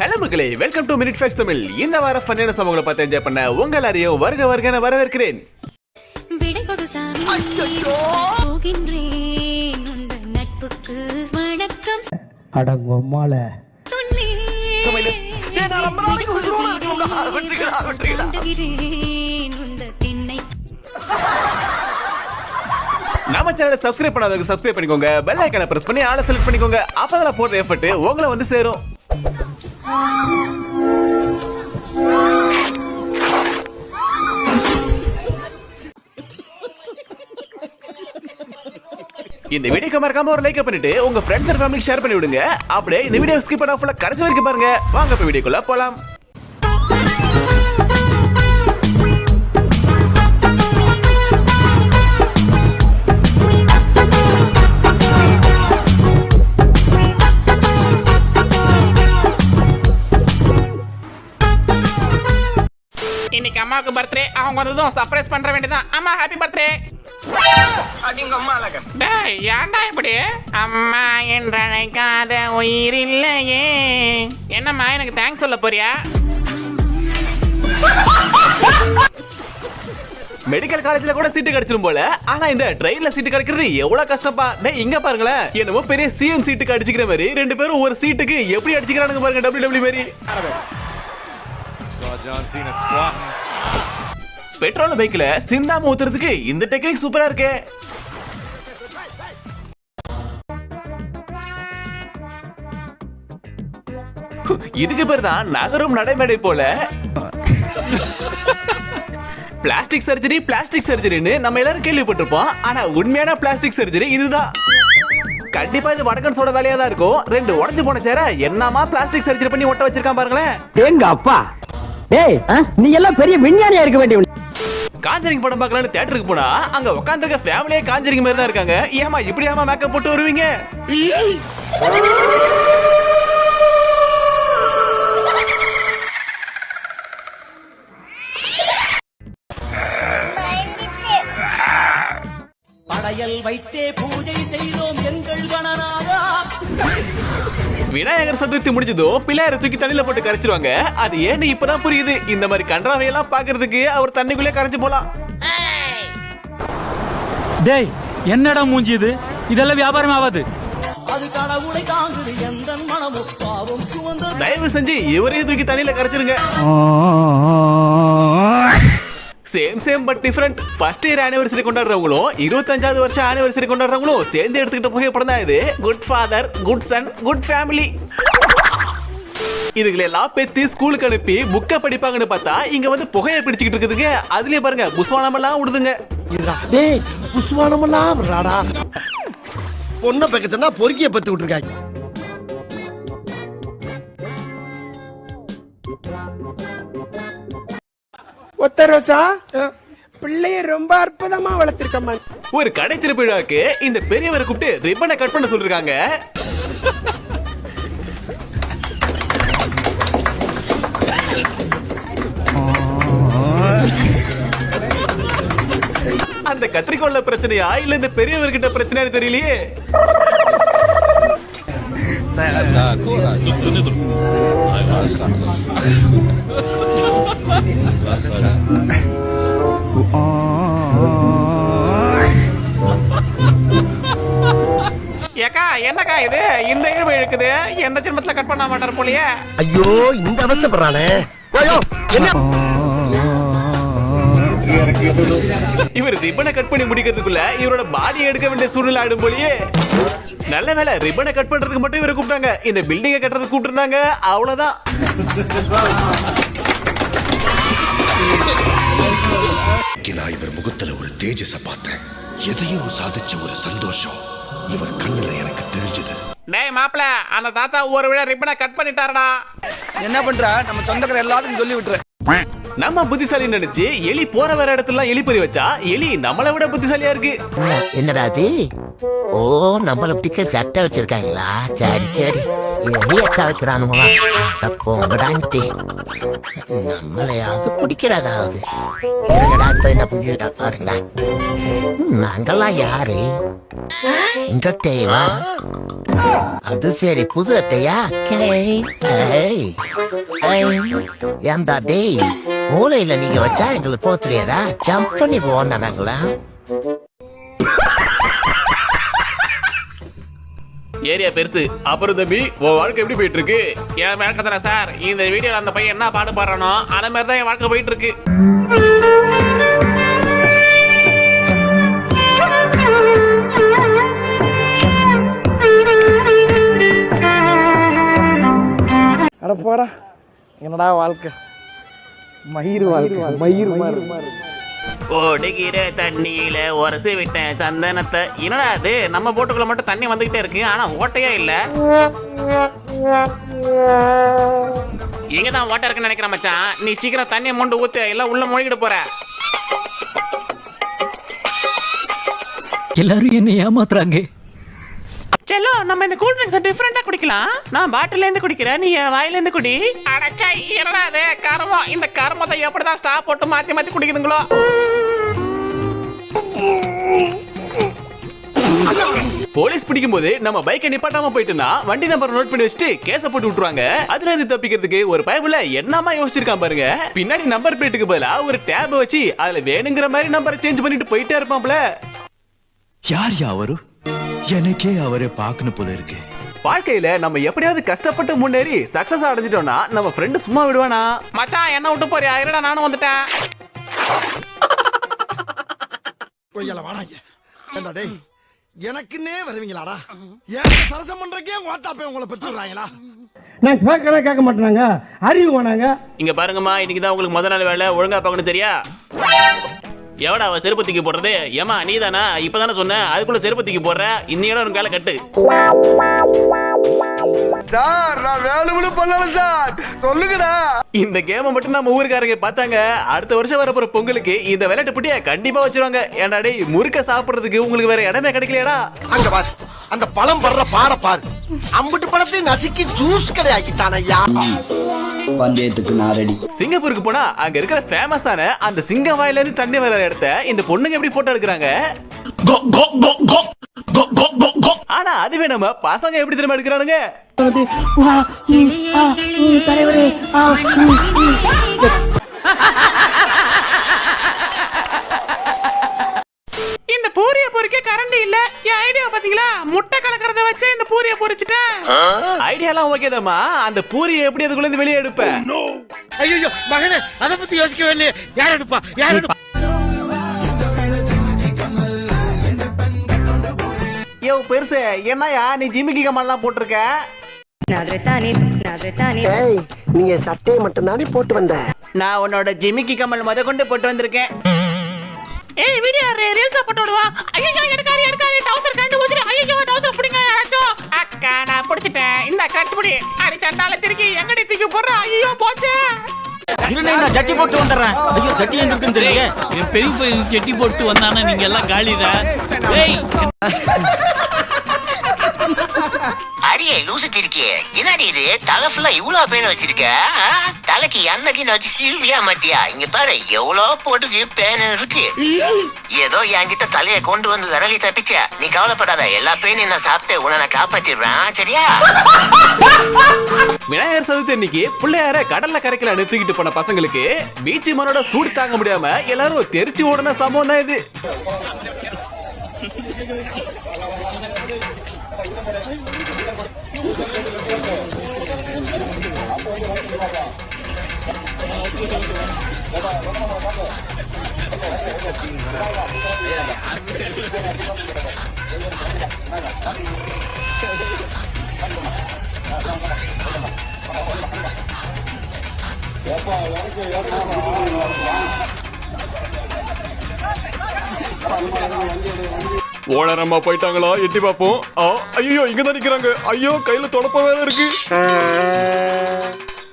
Hello மக்களே welcome to minute facts Tamil. இந்த வார ஃபன்னான சமூகங்களை பார்த்து என்ஜாய் பண்ண உங்கள் எல்லாரையும் வருக வருக என வரவேற்கிறேன். விடை கொடு சாமி. போகின்றேன். உந்தன் நட்புக்கு வணக்கம். அடங்கொம்மால நம்ம சேனலை சப்ஸ்கிரைப் பண்ணாதவங்க சப்ஸ்கிரைப் பண்ணிக்கோங்க. பெல் ஐக்கானை பிரஸ் பண்ணி ஆளை செலக்ட் பண்ணிக்கோங்க. அப்பதான் போடுற எஃபர்ட் உங்களை வந்து சேரும். இந்த வீடியோக்கு மறக்காம ஒரு லைக் பண்ணிட்டு உங்க ஃப்ரெண்ட்ஸ் அண்ட் ஃபேமிலிக்கு ஷேர் பண்ணி விடுங்க அப்படியே இந்த வீடியோ ஸ்கிப் பண்ண ஃபுல்லா கடைசி வரைக்கும் பாருங்க. வாங்க இப்ப வீடியோக்குள்ள போலாம். அம்மாவுக்கு பர்த்டே அவங்க வந்ததும் சர்ப்ரைஸ் பண்ற வேண்டியதான் அம்மா ஹாப்பி பர்த்டே டேய் ஏன்டா இப்படி? அம்மா என்றழைக்காத உயிர் இல்லையே. என்னம்மா எனக்கு தேங்க்ஸ் சொல்ல போறியா? மெடிக்கல் காலேஜ்ல கூட சீட்டு கிடைச்சிரும் போல. ஆனா இந்த ட்ரெயின்ல சீட்டு கிடைக்கிறது எவ்வளவு கஷ்டப்பா? டேய் இங்க பாருங்களேன் என்னமோ பெரிய சிஎம் சீட்டுக்கு அடிச்சுக்கிற மாதிரி. ரெண்டு பேரும் ஒரு சீட்டுக்கு எப்படி அடிச்சுக்கிறானுங்க பாருங்க டபிள்யூ டபிள்யூ மாதிரி. பெட்ரோல் பைக்ல சிந்தாம ஊத்துறதுக்கு இந்த டெக்னிக் சூப்பரா இருக்கு. இதுக்கு பேர் தான் நகரும் நடைமேடை போல. பிளாஸ்டிக் சர்ஜரி பிளாஸ்டிக் சர்ஜரின்னு நம்ம எல்லாரும் கேள்விப்பட்டிருப்போம். ஆனா உண்மையான பிளாஸ்டிக் சர்ஜரி இதுதான். கண்டிப்பா இது வடக்கன்ஸோட வேலையா தான் இருக்கும். ரெண்டு உடஞ்சு போன சேர என்னமா பிளாஸ்டிக் சர்ஜரி பண்ணி ஒட்ட வச்சிருக்கான் பாருங்களேன். எங்க அப்பா டேய் நீ எல்லாம் பெரிய விஞ்ஞானியா இருக்க வேண்டிய காஞ்சரிங் படம் பார்க்கலாம்னு தியேட்டருக்கு போனா அங்க உட்காந்துருக்க ஃபேமிலியே காஞ்சரிங் மாதிரி தான் இருக்காங்க. ஏமா இப்படி ஏமா மேக்கப் போட்டு வருவீங்க? விநாயகர் சதுர்த்தி முடிஞ்சதும் பிள்ளையார தூக்கி தண்ணியில போட்டு கரைச்சிருவாங்க. அது ஏன்னு இப்பதான் புரியுது. இந்த மாதிரி கன்றாவையெல்லாம் பாக்குறதுக்கு அவர் தண்ணிக்குள்ளே கரைஞ்சு போலாம். டேய் என்னடா மூஞ்சி இது? இதெல்லாம் வியாபாரம் ஆகாது. தயவு செஞ்சு இவரையும் தூக்கி தண்ணியில கரைச்சிருங்க. Same same but different first year anniversary கொண்டாடுறவங்களும் இருபத்தஞ்சாவது வருஷம் ஆனிவர்சரி கொண்டாடுறவங்களும் சேர்ந்து எடுத்துக்கிட்ட புகைப்படம் தான் இது. Good father good son good family இதுகளை எல்லாம் பெத்தி ஸ்கூலுக்கு அனுப்பி புக்கை படிப்பாங்கன்னு பார்த்தா இங்க வந்து புகையை பிடிச்சிக்கிட்டு இருக்குதுங்க. அதுலயே பாருங்க புஸ்வானம் எல்லாம் விடுதுங்க டேய் புஸ்வானமெல்லாம் பொண்ணை பக்கத்துனா பொறுக்கிய பத்து விட்டுருக்காங்க ஒத்த ரோசா பிள்ளைய ரொம்ப அற்புதமா வளர்த்திருக்கம்மா ஒரு கடை திருப்பிழாக்கு இந்த பெரியவரை கூப்பிட்டு ரிப்பனை கட் பண்ண சொல்லிருக்காங்க. அந்த கத்திரிக்கோள்ல பிரச்சனையா? இல்ல இந்த பெரியவர்கிட்ட பிரச்சனையா தெரியலையே. ஏக்கா என்னக்கா இது? இந்த இழுவை இழுக்குது. எந்த ஜென்மத்துல கட் பண்ண மாட்டார் போலியே? ஐயோ இந்த அவஸ்தைப்படுறானே ஐயோ என்ன? இவர் ரிப்பனை கட் பண்ணி முடிக்கிறதுக்குள்ள இவரோட பாடியை எடுக்க வேண்டிய சூழ்நிலை ஆயிடும் போலயே. நல்ல வேலை ரிப்பனை கட் பண்றதுக்கு மட்டும் இவரை கூப்பிட்டாங்க. இந்த பில்டிங்கை கட்டுறதுக்கு கூப்பிட்டுருந்தாங்க. அவ்வளவுதான். நான் இவர் முகத்துல ஒரு தேஜஸ பார்த்தேன். எதையோ சாதிச்ச ஒரு சந்தோஷம் இவர் கண்ணுல எனக்கு தெரிஞ்சது. டேய் மாப்பிள அந்த தாத்தா ஒரு விட ரிப்பனை கட் பண்ணிட்டாரடா. என்ன பண்ற? நம்ம சொந்தக்கார எல்லாத்துக்கும் சொல்லி விட்டுரு. நம்ம புத்திசாலி நினைச்சு எலி போற வர இடத்துல எலி பொறி வச்சா எலி நம்மளை விட புத்திசாலியா இருக்கு. என்னடா அது? ஓ நம்மள பிடிக்க சட்டை வச்சிருக்காங்களா? சரி சரி. எலியக்கா வைக்கிறானுங்களா போங்கடான்ட்டு நம்மளையாவது பிடிக்கிறதாவது இருங்கடா இப்ப என்ன பண்ணிட்டா பாருங்க நாங்கெல்லாம் யாரு? இந்த அது சரி புது அட்டையா? ஏய், டேய் மூளையில நீங்க வச்சா எங்களுக்கு போக தெரியாதா ஜம்ப் பண்ணி போவோம் நாங்களா ஏரியா பெருசு. அப்புறம் தம்பி உன் வாழ்க்கை எப்படி போயிட்டு இருக்கு என் விளக்கத்துல சார் இந்த வீடியோல அந்த பையன் என்ன பாடு பாடுறானோ அந்த மாதிரி தான் என் வாழ்க்கை போயிட்டு இருக்கு போடா. என்னடா வாழ்க்கை? மயிர் வாழ்க்கை. மயிர் மாதிரி. ஓடுகிற தண்ணியில உரசி விட்டேன் சந்தனத்தை. என்னடா அது நம்ம போட்டுக்குள்ள மட்டும் தண்ணி வந்துகிட்டே இருக்கு. ஆனா ஓட்டையே இல்ல? எங்க தான் ஓட்டை இருக்குன்னு நினைக்கிறேன் மச்சான்? நீ சீக்கிரம் தண்ணியை மொண்டு ஊத்து. எல்லாம் உள்ள மூழ்கிட்டு போற. எல்லாரும் என்ன ஏமாத்துறாங்க. செல்லோ நம்ம இந்த கூல் ட்ரிங்க்ஸ் டிஃபரெண்டா குடிக்கலாம். நான் பாட்டில இருந்து குடிக்கிறேன் நீ வாயில இருந்து குடி. அடச்சா அது கர்மம். இந்த கர்மத்தை எப்படிதான் ஸ்டாப் போட்டு மாத்தி மாத்தி குடிக்குதுங்களோ? போலீஸ் பிடிக்கும் போது நம்ம பைக்கை நிப்பாட்டாம போயிட்டுனா வண்டி நம்பர் நோட் பண்ணி வச்சுட்டு கேஸ போட்டு விட்டுருவாங்க. அதுல இருந்து தப்பிக்கிறதுக்கு ஒரு பயபுல என்னமா யோசிச்சிருக்கான் பாருங்க. பின்னாடி நம்பர் பிளேட்டுக்கு பதிலா ஒரு டேப் வச்சு அதுல வேணுங்கிற மாதிரி நம்பரை சேஞ்ச் பண்ணிட்டு போயிட்டே இருப்பான்ல யார் யாவரு எனக்கே அவரை பார்க்கணும் போல இருக்கு. வாழ்க்கையில நம்ம எப்படியாவது கஷ்டப்பட்டு முன்னேறி சக்சஸ் அடைஞ்சிட்டோம்னா நம்ம ஃப்ரெண்டு சும்மா விடுவானா? மச்சான் என்ன விட்டு போறியா? இருடா நானும் வந்துட்டேன். கொய்யால வாடாங்க. ஏண்டா டேய் எனக்குன்னே வருவீங்களாடா? எனக்கு சரசம் பண்றக்கே ஓட்டாப்பே உங்களை பெற்று விடுறாங்களா? நான் கேட்கறேன் கேட்க மாட்டேனாங்க. அறிவு வேணாங்க. இங்க பாருங்கம்மா இன்னைக்கு தான் உங்களுக்கு முத நாள் வேலை. ஒழுங்கா பார்க்கணும் சரியா? எவடா அவ செருப்பு தூக்கி போடுறது? ஏமா நீ தானா இப்பதானே சொன்ன. அதுக்குள்ள செருப்பு தூக்கி போடுற. இன்னையோட ஒரு கால கட்டு. சார் நான் வேலுமனு பண்ணல சார். சொல்லுங்கடா. இந்த கேமை மட்டும் நம்ம ஊருக்காரங்க பார்த்தாங்க. அடுத்த வருஷம் வரப்போற பொங்கலுக்கு இந்த விளையாட்டு புட்டிய கண்டிப்பா வச்சிருவாங்க. ஏன்டா டேய் முறுக்க சாப்பிடுறதுக்கு உங்களுக்கு வேற இடமே கிடைக்கலையாடா. அங்க பாரு அந்த பழம் படுற பாட பாரு. அம்புட்டு பழத்தை நசுக்கி ஜூஸ் கடையாக்கிட்டான் ஐயா. பந்தயத்துக்கு நான் ரெடி சிங்கப்பூருக்கு போனா அங்க இருக்கிற ஃபேமஸான அந்த சிங்கம் வாயில இருந்து தண்ணி வர இடத்த இந்த பொண்ணுங்க எப்படி போட்டோ எடுக்கிறாங்க? ஆனா அதுவே நம்ம பசங்க எப்படி தெரியுமா எடுக்கிறானுங்க? இந்த பூரிய பொறிக்க கரண்ட் இல்ல. என் ஐடியா பாத்தீங்களா? முட்டை கலக்கறத வச்சு இந்த பூரிய பொரிச்சிட்டேன் ஐடியாலாம் ஓகேதாம்மா அந்த பூரியை எப்படி அதுக்குள்ள இருந்து வெளியே எடுப்ப? ஐயோ மகனே அத பத்தி யோசிக்கவே இல்லையே. யார் எடுப்பா? யார் எடுப்பா? யோ பெருசு. என்னயா நீ ஜிமிக்கி கமெல்லாம் போட்டிருக்க? ஏய் நீங்க சட்டையை மட்டும் தானே போட்டு வந்த? நான் உன்னோட ஜிமிக்கி கமல் முத கொண்டு போட்டு வந்திருக்கேன். ஏய் வீடியோ ரீல்ஸ் போட்டு விடுவா? ஐயோ எடுக்காரி எடுக்காரி டவுசர் கண்டு ஊத்துற ஐயோ டவுசர் புடிங்க யாராச்சும் அக்கா நான் புடிச்சிட்டேன். இந்த கட்டு புடி அடி சண்டால சிரிக்கி எங்கடி தூக்கி போடுற? ஐயோ போச்சே. இருங்க நான் ஜட்டி போட்டு வந்துடுறேன். ஐயோ ஜட்டி எங்க இருக்குன்னு தெரியல என் பெரிய ஜட்டி போட்டு வந்தானா நீங்க எல்லாம் காலிதான் ஏய் அரியே லூசிட்டு இருக்கியே. என்னடி இது? தலை ஃபுல்லா இவ்வளவு பேன் வச்சிருக்க தலைக்கு எண்ணெய்க்கு வச்சு சீவியா மாட்டியா? இங்க பாரு எவ்வளவு போட்டுக்கு பேன் இருக்கு. ஏதோ என்கிட்ட தலையை கொண்டு வந்து விரலி தப்பிச்ச. நீ கவலைப்படாத எல்லா பேனையும் நான் சாப்பிட்டு உன்னை நான் காப்பாத்திடுறேன் சரியா? விநாயகர் சதுர்த்தி அன்னைக்கு பிள்ளையார கடல்ல கரைக்கல நிறுத்திக்கிட்டு போன பசங்களுக்கு பீச் மனோட சூடு தாங்க முடியாம எல்லாரும் தெரிச்சு ஓடின சம்பவம் தான் இது. 연결해 연결해 ஓனரம்மா போயிட்டாங்களா? எட்டி பார்ப்போம். ஐயோ இங்க தான் நிக்கிறாங்க. ஐயோ கையில தொடப்ப வேற இருக்கு.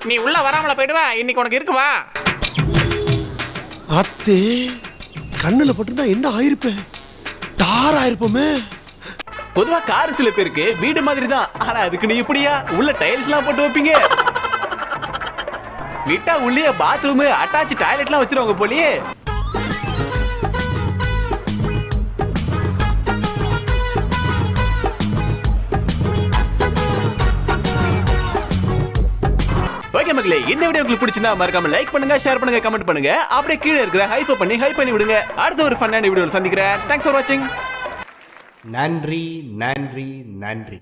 நீ உள்ள வராமல போயிடுவா இன்னைக்கு உனக்கு இருக்கு வா. அத்தே கண்ணுல பட்டிருந்தா என்ன ஆயிருப்பேன் தார் ஆயிருப்போமே. பொதுவா கார் சில பேருக்கு வீடு மாதிரி தான் ஆனா அதுக்கு நீ இப்படியா? உள்ள டைல்ஸ் எல்லாம் போட்டு வைப்பீங்க. விட்டா உள்ளே பாத்ரூம் அட்டாச் டாய்லெட்லாம் வச்சிருவாங்க போலியே. நண்பர்களே இந்த வீடியோ உங்களுக்கு பிடிச்சிருந்தா மறக்காம லைக் பண்ணுங்க ஷேர் பண்ணுங்க கமெண்ட் பண்ணுங்க. அப்படியே கீழே இருக்கிற ஹைப் பண்ணி ஹைப் பண்ணி விடுங்க. அடுத்த ஒரு ஃபன்னான வீடியோ சந்திக்கிறேன். தேங்க்ஸ் ஃபார் வாட்சிங் நன்றி நன்றி நன்றி.